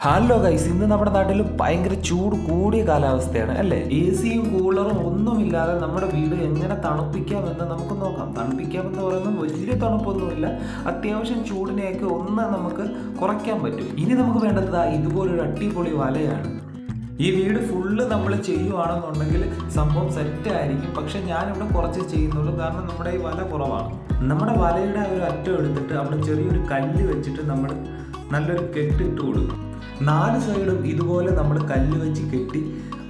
Hello guys ഇന്ന് നമ്മുടെ നാട്ടിൽ ഭയങ്കര ചൂട് കൂടിയ കാലാവസ്ഥയാണ് അല്ലേ? എ സിയും കൂളറും ഒന്നുമില്ലാതെ നമ്മുടെ വീട് എങ്ങനെ തണുപ്പിക്കാമെന്ന് നമുക്ക് നോക്കാം. തണുപ്പിക്കാമെന്ന് പറയുന്നത് വലിയ തണുപ്പൊന്നുമില്ല. അത്യാവശ്യം ചൂടിനെയൊക്കെ ഒന്ന് നമുക്ക് കുറയ്ക്കാൻ പറ്റും. ഇനി നമുക്ക് വേണ്ടത് ഇതുപോലൊരു അട്ടിപൊളി വലയാണ്. ഈ വീട് ഫുള്ള് നമ്മൾ ചെയ്യുവാണെന്നുണ്ടെങ്കിൽ സംഭവം സെറ്റ് ആയിരിക്കും. പക്ഷെ ഞാനിവിടെ കുറച്ച് ചെയ്യുന്നുള്ളൂ. കാരണം നമ്മുടെ ഈ വല കുറവാണ്. നമ്മുടെ വലയുടെ ഒരു അറ്റം എടുത്തിട്ട് അവിടെ ചെറിയൊരു കല്ല് വെച്ചിട്ട് നമ്മൾ നല്ലൊരു കെട്ടിട്ട് കൊടുക്കും. നാല് സൈഡും ഇതുപോലെ നമ്മൾ കല്ല് വെച്ച് കെട്ടി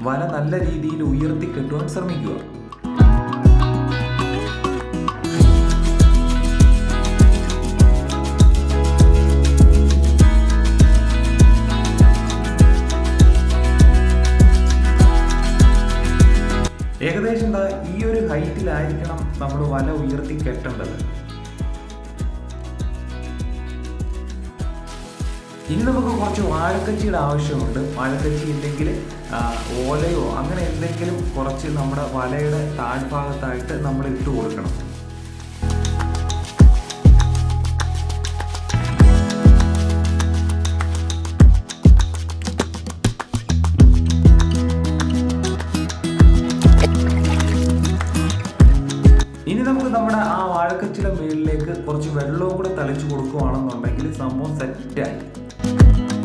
വല നല്ല രീതിയിൽ ഉയർത്തി കെട്ടുവാൻ ശ്രമിക്കുക. ഏകദേശം ഈ ഒരു ഹൈറ്റിലായിരിക്കണം നമ്മൾ വല ഉയർത്തി കെട്ടേണ്ടത്. ഇനി നമുക്ക് കുറച്ച് വാഴക്കച്ചിയുടെ ആവശ്യമുണ്ട്. വാഴക്കച്ചി ഇല്ലെങ്കിൽ ഓലയോ അങ്ങനെ എന്തെങ്കിലും കുറച്ച് നമ്മുടെ വലയുടെ താഴ്ഭാഗത്തായിട്ട് നമ്മൾ ഇട്ട് കൊടുക്കണം. ഇനി നമുക്ക് നമ്മുടെ ആ വാഴക്കച്ചിയുടെ മേളിലേക്ക് കുറച്ച് വെള്ളവും കൂടെ തളിച്ചു കൊടുക്കുകയാണെന്നുണ്ടെങ്കിൽ സംഭവം സെറ്റായി you